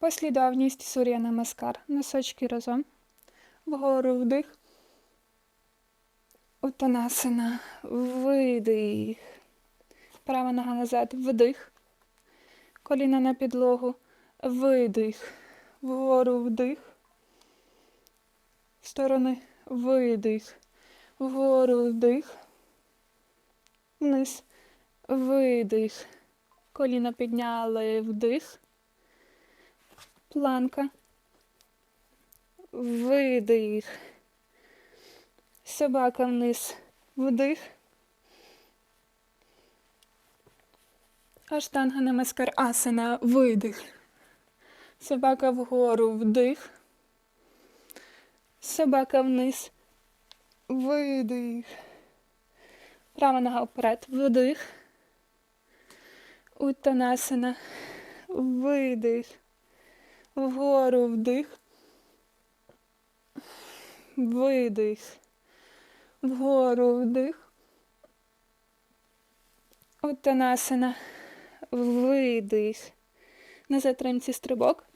Послідовність Сур'я Намаскар. Носочки разом. Вгору вдих. Утанасана. Видих. Права нога назад. Вдих. Коліна на підлогу. Видих. Вгору вдих. В сторони. Видих. Вгору вдих. Вниз. Видих. Коліна підняли. Вдих. Планка. Видих. Собака вниз. Вдих. Аштанга намаскар асана. Видих. Собака вгору. Вдих. Собака вниз. Видих. Права нога вперед. Вдих. Уттанасана. Видих. Вгору вдих. Видих. Вгору вдих. Уттанасана. Видих. На затримці стрибок.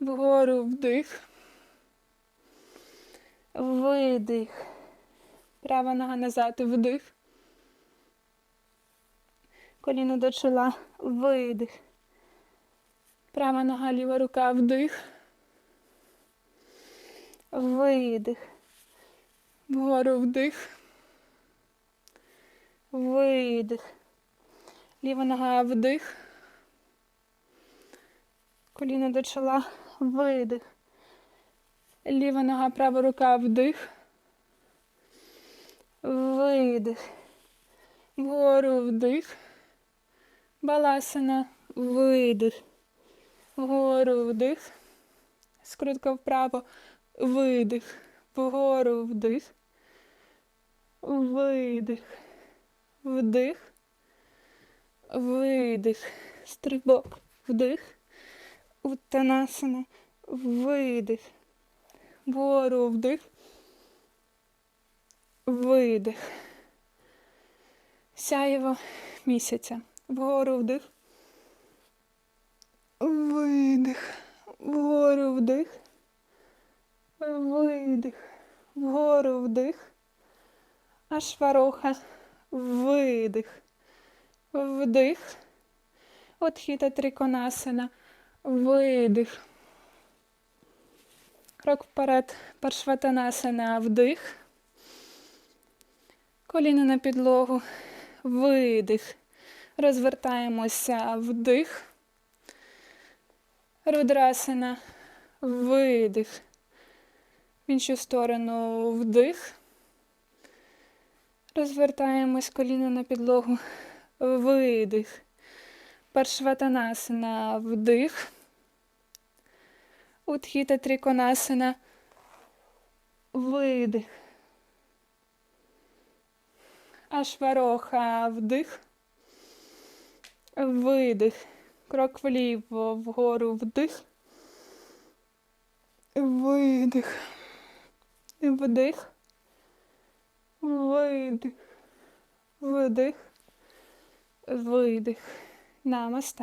Вгору вдих. Видих. Права нога назад. Вдих. Коліно до чола. Видих. Права нога, ліва рука. Вдих. Видих. Вгору вдих. Видих. Ліва нога вдих. Коліно до чола. Видих. Ліва нога, права рука вдих. Видих. Вгору вдих. Баласана. Видих. Вгору вдих. Скрутка вправо. Видих. Вгору вдих. Видих. Вдих. Видих. Стрибок. Вдих. Уттанасана. Видих. Вгору вдих. Видих. Сяєво місяця. Вгору вдих. Видих. Вгору вдих. Видих. Вгору вдих. Аж вороха. Видих. Вдих. Отхіта триконасана. Видих. Крок вперед. Паршватанасана. Вдих. Коліна на підлогу. Видих. Розвертаємося. Вдих. Рудрасана. Видих. В іншу сторону вдих. Розвертаємось коліно на підлогу. Видих. Паршватанасана. Вдих. Утхіта триконасана. Видих. Ашвароха. Вдих. Видих. Крок вліво, вгору вдих. Видих. Вдих. Видих. Вдих. Видих. Намасте.